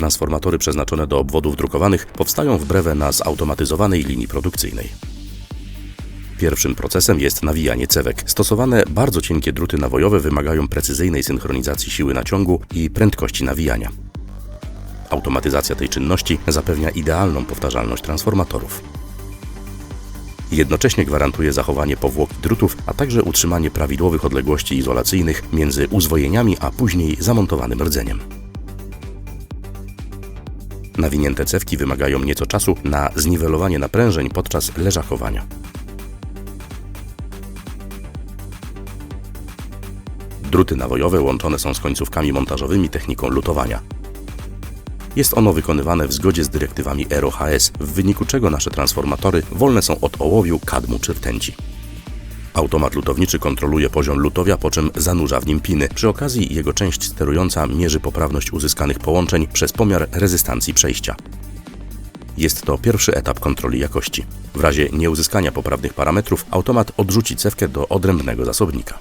Transformatory przeznaczone do obwodów drukowanych powstają wbrew na zautomatyzowanej linii produkcyjnej. Pierwszym procesem jest nawijanie cewek. Stosowane bardzo cienkie druty nawojowe wymagają precyzyjnej synchronizacji siły naciągu i prędkości nawijania. Automatyzacja tej czynności zapewnia idealną powtarzalność transformatorów. Jednocześnie gwarantuje zachowanie powłoki drutów, a także utrzymanie prawidłowych odległości izolacyjnych między uzwojeniami a później zamontowanym rdzeniem. Nawinięte cewki wymagają nieco czasu na zniwelowanie naprężeń podczas leżakowania. Druty nawojowe łączone są z końcówkami montażowymi techniką lutowania. Jest ono wykonywane w zgodzie z dyrektywami ROHS, w wyniku czego nasze transformatory wolne są od ołowiu, kadmu czy rtęci. Automat lutowniczy kontroluje poziom lutowia, po czym zanurza w nim piny. Przy okazji jego część sterująca mierzy poprawność uzyskanych połączeń przez pomiar rezystancji przejścia. Jest to pierwszy etap kontroli jakości. W razie nieuzyskania poprawnych parametrów automat odrzuci cewkę do odrębnego zasobnika.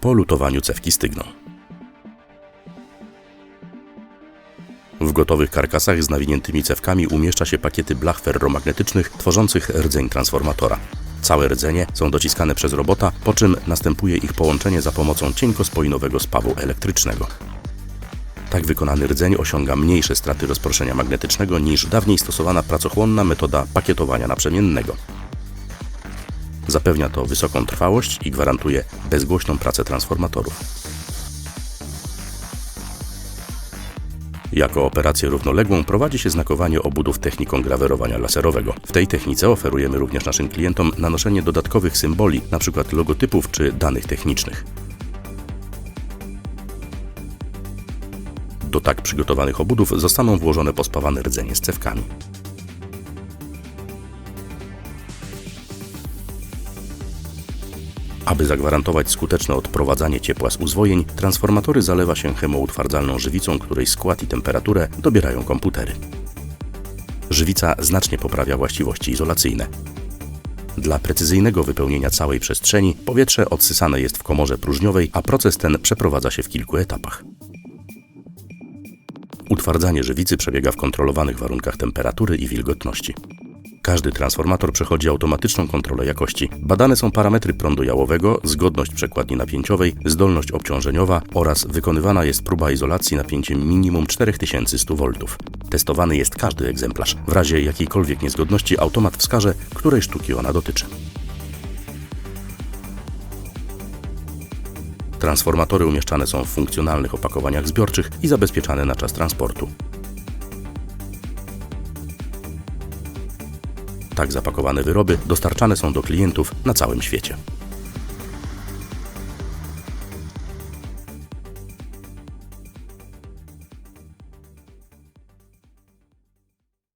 Po lutowaniu cewki stygną. W gotowych karkasach z nawiniętymi cewkami umieszcza się pakiety blach ferromagnetycznych tworzących rdzeń transformatora. Całe rdzenie są dociskane przez robota, po czym następuje ich połączenie za pomocą cienkospoinowego spawu elektrycznego. Tak wykonany rdzeń osiąga mniejsze straty rozproszenia magnetycznego niż dawniej stosowana pracochłonna metoda pakietowania naprzemiennego. Zapewnia to wysoką trwałość i gwarantuje bezgłośną pracę transformatorów. Jako operację równoległą prowadzi się znakowanie obudów techniką grawerowania laserowego. W tej technice oferujemy również naszym klientom nanoszenie dodatkowych symboli, np. logotypów czy danych technicznych. Do tak przygotowanych obudów zostaną włożone pospawane rdzenie z cewkami. Aby zagwarantować skuteczne odprowadzanie ciepła z uzwojeń, transformatory zalewa się chemoutwardzalną żywicą, której skład i temperaturę dobierają komputery. Żywica znacznie poprawia właściwości izolacyjne. Dla precyzyjnego wypełnienia całej przestrzeni powietrze odsysane jest w komorze próżniowej, a proces ten przeprowadza się w kilku etapach. Utwardzanie żywicy przebiega w kontrolowanych warunkach temperatury i wilgotności. Każdy transformator przechodzi automatyczną kontrolę jakości. Badane są parametry prądu jałowego, zgodność przekładni napięciowej, zdolność obciążeniowa oraz wykonywana jest próba izolacji napięciem minimum 4100 V. Testowany jest każdy egzemplarz. W razie jakiejkolwiek niezgodności automat wskaże, której sztuki ona dotyczy. Transformatory umieszczane są w funkcjonalnych opakowaniach zbiorczych i zabezpieczane na czas transportu. Tak zapakowane wyroby dostarczane są do klientów na całym świecie.